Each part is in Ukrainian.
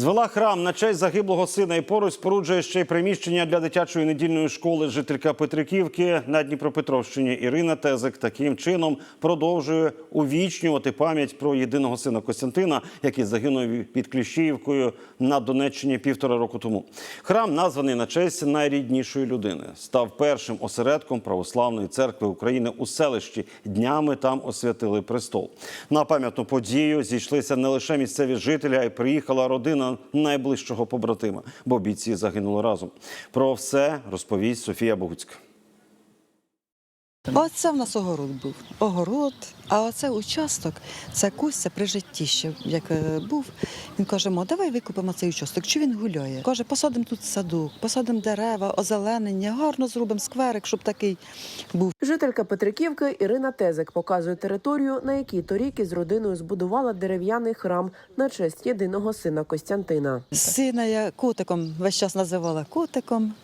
Звела храм на честь загиблого сина і поруч споруджує ще й приміщення для дитячої недільної школи жителька Петриківки на Дніпропетровщині. Ірина Тезик таким чином продовжує увічнювати пам'ять про єдиного сина Костянтина, який загинув під Кліщіївкою на Донеччині півтора року тому. Храм названий на честь найріднішої людини. Став першим осередком православної церкви України у селищі. Днями там освятили престол. На пам'ятну подію зійшлися не лише місцеві жителі, а й приїхала родина найближчого побратима, бо бійці загинули разом. Про все розповість Софія Богуцька. Оце в нас огород був. Огород, а оце участок, це Костя при житті ще як е, був. Він каже, мо, давай викупимо цей участок. Чи він гуляє? Каже, посадимо тут садок, посадимо дерева, озеленення, гарно зробимо скверик, щоб такий був. Жителька Петриківки Ірина Тезик показує територію, на якій торік із родиною збудувала дерев'яний храм на честь єдиного сина Костянтина. Сина я котиком весь час називала котиком.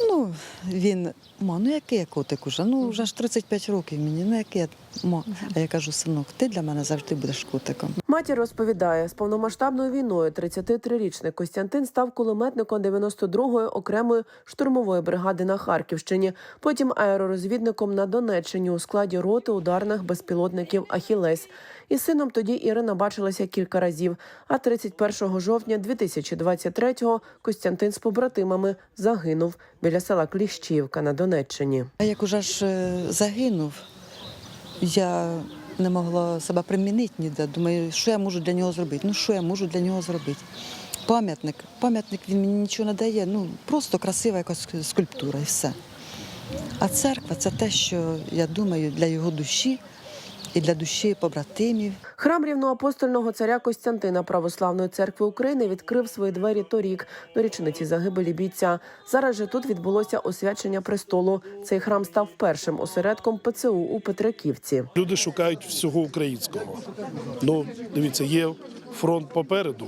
Ну, він, мо, ну який я котик уже? Ну, вже ж 35 років мені, ну який я, мо. А я кажу, синок, ти для мене завжди будеш котиком. Матір розповідає, з повномасштабною війною 33-річний Костянтин став кулеметником 92-ї окремої штурмової бригади на Харківщині, потім аеророзвідником на Донеччині у складі роти ударних безпілотників Ахілес. Із сином тоді Ірина бачилася кілька разів. А 31 жовтня 2023-го Костянтин з побратимами загинув біля села Кліщівка на Донеччині. А як уже ж е, загинув, я не могла себе примінити ніде. Думаю, що я можу для нього зробити? Ну що я можу для нього зробити? Пам'ятник. Пам'ятник він мені нічого не дає. Ну просто красива якась скульптура і все. А церква це те, що я думаю, для його душі і для душі побратимів. Храм рівноапостольного царя Костянтина Православної церкви України відкрив свої двері торік до річниці загибелі бійця. Зараз же тут відбулося освячення престолу. Цей храм став першим осередком ПЦУ у Петриківці. Люди шукають всього українського. Ну, дивіться, є фронт попереду,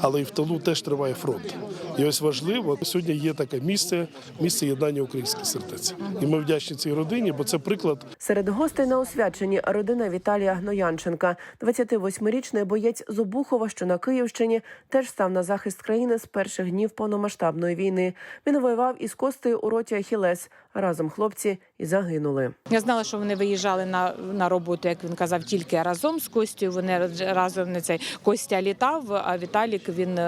але і в тилу теж триває фронт. І ось важливо, сьогодні є таке місце, місце єднання українських сердець. І ми вдячні цій родині, бо це приклад Серед гостей на освяченні родина Віталія Гноянченка. 28-річний боєць з Обухова, що на Київщині, теж став на захист країни з перших днів повномасштабної війни. Він воював із Костею у роті Ахілес. Разом хлопці і загинули. Я знала, що вони виїжджали на, на роботу, як він казав, тільки разом з Костю. Вони разом не цей Костя літав, а Віталік він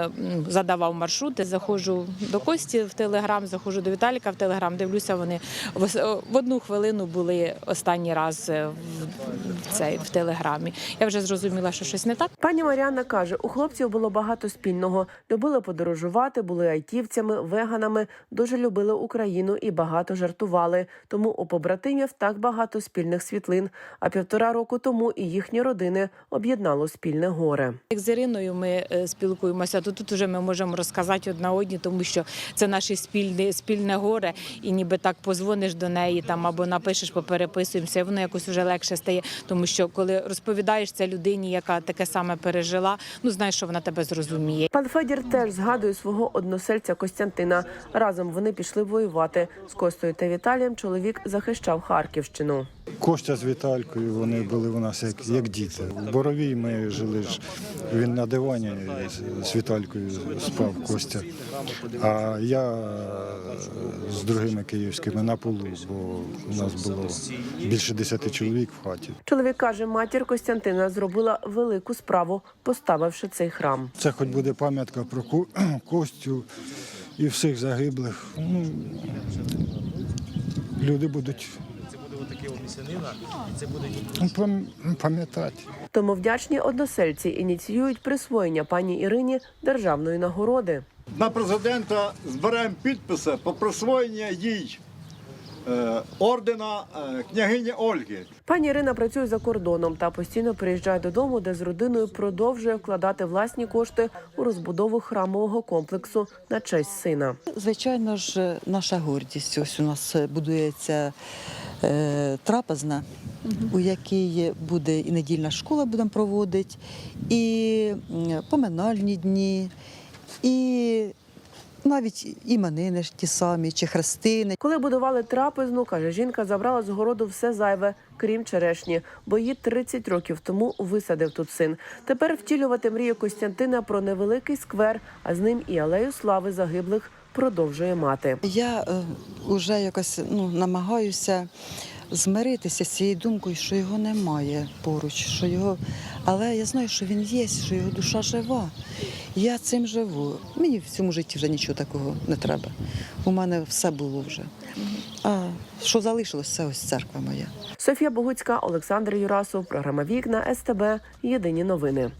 задавав маршрути. Заходжу до Кості в Телеграм, заходжу до Віталіка в Телеграм. Дивлюся, вони в, одну хвилину були останній раз е, в, цей в Телеграмі. Я вже зрозуміла, що щось не так. Пані Маріанна каже, у хлопців було багато спільного. Любили подорожувати, були айтівцями, веганами, дуже любили Україну і багато жартували. Тому у побратимів так багато спільних світлин. А півтора року тому і їхні родини об'єднало спільне горе. Як з Іриною ми е, спілкуємося, то тут вже ми можемо розказати одна одні, тому що це наше спільне спільне горе, і ніби так позвониш до неї там або напишеш, попереписуємося, і воно якось вже легше стає. Тому що коли розповідаєш це людині, яка таке саме пережила, ну знаєш, що вона тебе зрозуміє. Пан Федір теж згадує свого односельця Костянтина. Разом вони пішли воювати. З Костою та Віталієм чоловік захищав Харківщину. Костя з Віталькою, вони були у нас як, як діти. В Боровій ми жили ж. Він на дивані з- з Віталькою спав Костя. А я з другими київськими на полу, бо у нас було більше десяти чоловік в хаті. Чоловік каже, матір Костянтина зробила велику справу, поставивши цей храм. Це хоч буде пам'ятка про Ко- Костю і всіх загиблих. Ну, люди будуть пам- пам'ятати. Тому вдячні односельці ініціюють присвоєння пані Ірині державної нагороди. На президента зберемо підписи по присвоєння їй е, ордена е, княгині Ольги. Пані Ірина працює за кордоном та постійно приїжджає додому, де з родиною продовжує вкладати власні кошти у розбудову храмового комплексу на честь сина. Звичайно ж, наша гордість. Ось у нас будується е, трапезна, у якій буде і недільна школа будемо проводити, і поминальні дні, і навіть іменини ж ті самі, чи хрестини. Коли будували трапезну, каже жінка, забрала з городу все зайве, крім черешні, бо її 30 років тому висадив тут син. Тепер втілювати мрію Костянтина про невеликий сквер, а з ним і алею слави загиблих продовжує мати. Я е, вже якось ну, намагаюся змиритися з цією думкою, що його немає поруч, що його. Але я знаю, що він є, що його душа жива. Я цим живу. Мені в цьому житті вже нічого такого не треба. У мене все було вже. А що залишилось, це ось церква моя. Софія Богуцька, Олександр Юрасов, програма Вікна СТБ. Єдині новини.